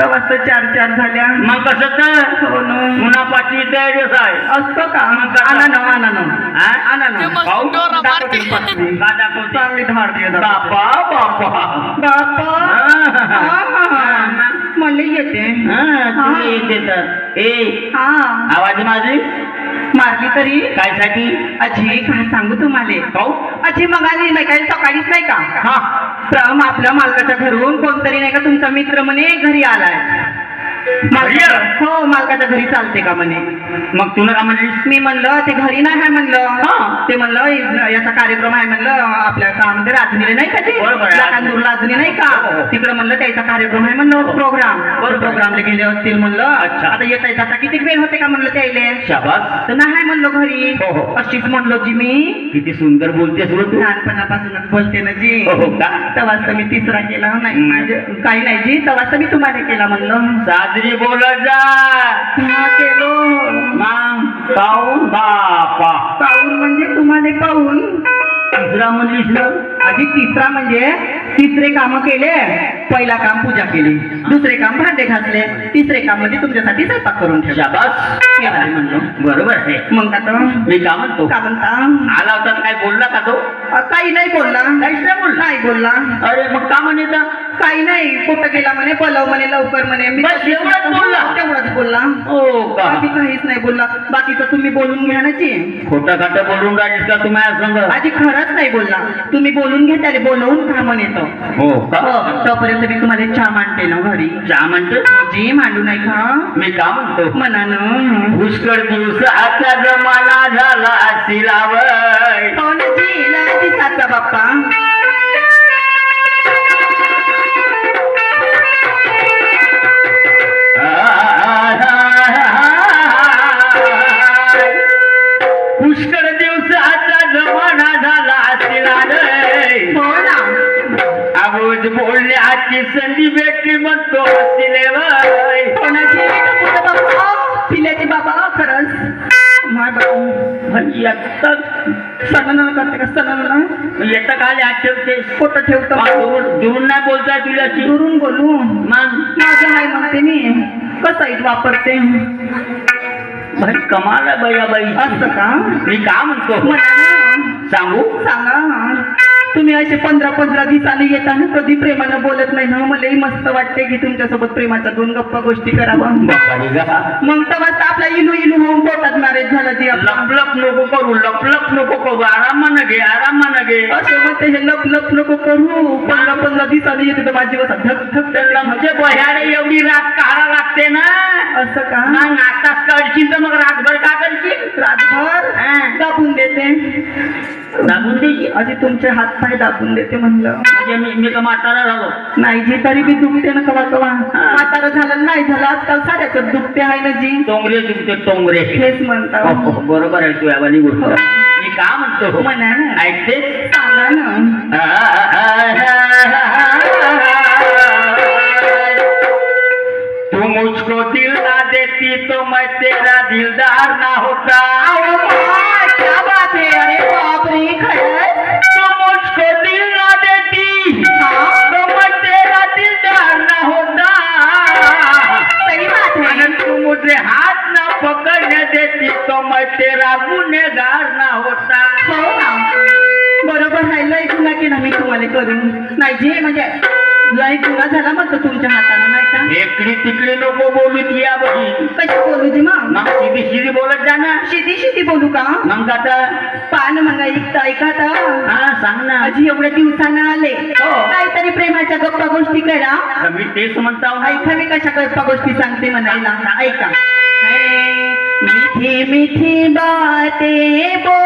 तेव्हा तर चार चार झाल्या. मग कसं तर? हो ना. पुन्हा पाचवी तयारी आहे. असतं का? मग? आणा ना आणा ना. हा? आणा ना. पाहू? डोरा मारते. पाचवी. का दाखवते चांगली दे बापा बापा बापा हा. मला येते. हा, तुम्ही तर. ए हा. आवाज माझी? मारली तरी काय साठी अजी काय सांगू तुम्हाला. पाहू अजी मग आली नाही काय सकाळीच नाही का? हा. प्रम आपल्या मालकाच्या घरून कोणतरी नाही का तुमचा मित्र म्हणे घरी आलाय? हो मालकाच्या घरी चालते का म्हणे. मग तुला का म्हणलीस मी म्हणलं ते घरी नाही आहे म्हणलं. हा. ते म्हणलं याचा कार्यक्रम आहे म्हणलं आपल्या गावामध्ये राजनीले नाही का ते? आहे. लाखांदूर राजनी नाही का? हो, हो. तिकडे म्हणलं त्याचा कार्यक्रम आहे म्हणलं प्रोग्राम. बरोबर. प्रोग्रामला गेले असतील म्हणलं. अच्छा. आता येता येता किती वेळ होते का म्हणलं शाबास. तर नाही म्हणलं घरी. हो, हो. अशीच म्हणलो जी मी. किती सुंदर बोलतेस रो तू. लहानपणापासूनच बोलते ना जी. हो, हो तर मी तिसरा केला. नाही काही नाही जी. तेव्हाच तर मी तुम्हाला केला म्हणलं. साजरी बोलत जा. हा केलो. मग पाहून बापा. पाहून म्हणजे तुम्हाला पाहून. तिसरा म्हणलीस ना आधी तिसरा म्हणजे तिसरे काम केले. पहिला काम पूजा केली. दुसरे काम भांडे घासले. तिसरे काम म्हणजे तुमच्यासाठी स्वयंपाक करून ठेवला. शाबास. म्हणलो. बरोबर आहे. मग आता? मी का म्हणतो? का म्हणता? आला होता तर काय बोलला का तो? अ, काही नाही बोलला. काहीच नाही बोलला. नाही बोलला. अरे मग का म्हणता काही नाही. कुठं गेला म्हणे बोलव म्हणे लवकर म्हणे. मी बस एवढंच बोलला? तेवढाच बोलला. हो का? बाकी काहीच नाही बोलला. बाकीचं तुम्ही बोलून घ्या ना जी. खोटं खाटं बोलून राहिलीस का संग? आधी खरंच नाही बोलला. तुम्ही बोलून घ्या त्याला बोलवून खा म्हणे तो. हो का? हो तोपर्यंत मी तुम्हाला चहा मांडते ना घरी. चहा म्हणतो जी मांडू नाही का मी का म्हणतो मनानं. पुष्कळ दिवसाचा जमाना झाला. बोलण्याची संधी भेटली म्हणतो पिल्याचे बाबा खरंच. माय बाबा सणानं करते का सणानं? येतं खाली आठवते फोटो ठेवतो. दुरून दुरून नाही बोलताय तुला दुरून बोलू. मग माझं आहे म्हणते मी. कसं वापरते? भाई कमाल आहे बया बाई असं का? मी का म्हणतो? सांगू? सांगा. तुम्ही असे पंधरा पंधरा दिवसाने येताना कधी प्रेमानं बोलत नाही ना? मलाही मस्त वाटते की तुमच्यासोबत प्रेमाच्या दोन गप्पा गोष्टी करावं. मग तेव्हा आपला इलू इलू होऊन पोटात मॅरेज झाला जी आपला. लपलप नको करू लपलप नको करू. आरामानं घे आरामानं घे. असं मग ते हे लप लप नको करू. पंधरा पंधरा दिवसाने येते तर माझी बसा धक धक म्हणजे बह्यारे एवढी रात काढा लागते ना? असं का? मग आताच काढशील तर मग रातभर का करशील? रातभर? हा. दाबून देते. दाबून देशील अशी तुमचे हात पाय दाबून देते म्हणलं. म्हणजे मी मी का म्हातारा झालो. नाही जी तरी बी दुखते ना कवा कवा. म्हातारं झालं नाही झालं आजकाल साऱ्याच दुखते आहे ना जी. टोंगरे तुमचे टोंगरे. हेच म्हणता. हो, हो, बरोबर आहे तू यावाली गोष्ट. मी का म्हणतो? म्हणा ना. ऐकते सांगा ना. तू मुझको दिल ना देती तो मैं तेरा दिलदार ना होता. क्या बात है अरे तेरा दिलदार ना होता. सही बात है ना पकड़ने देती. तो मैं तेरा गुनेगार ना होता. हो ना. बरोबर मी तुम्हाला करून. नाही जे म्हणजे लय गुन्हा झाला म्हणतो तुमच्या हातानं नाही का? इकडी तिकडी नको बोलू ती या कशी बोलू जी मग? मग सीधी सीधी बोलत जा ना. शिदी शिदी बोलू का? मग आता? पान मग ऐकता हा सांग ना. आजी एवढ्या दिवसानं आले. हो. काहीतरी प्रेमाच्या गप्पा गोष्टी करा. तर मी तेच म्हणता. ऐका मी कशा गप्पा गोष्टी सांगते म्हणायला. ऐका. मीठी मीठी बातें बोले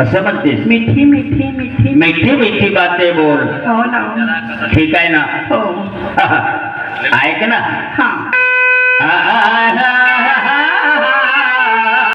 असं मीठी मीठी मीठी। मीठी मीठी बातें बोल। हो ना। ठीक है ना? हो ऐक ना? हा। आ, आ, आ,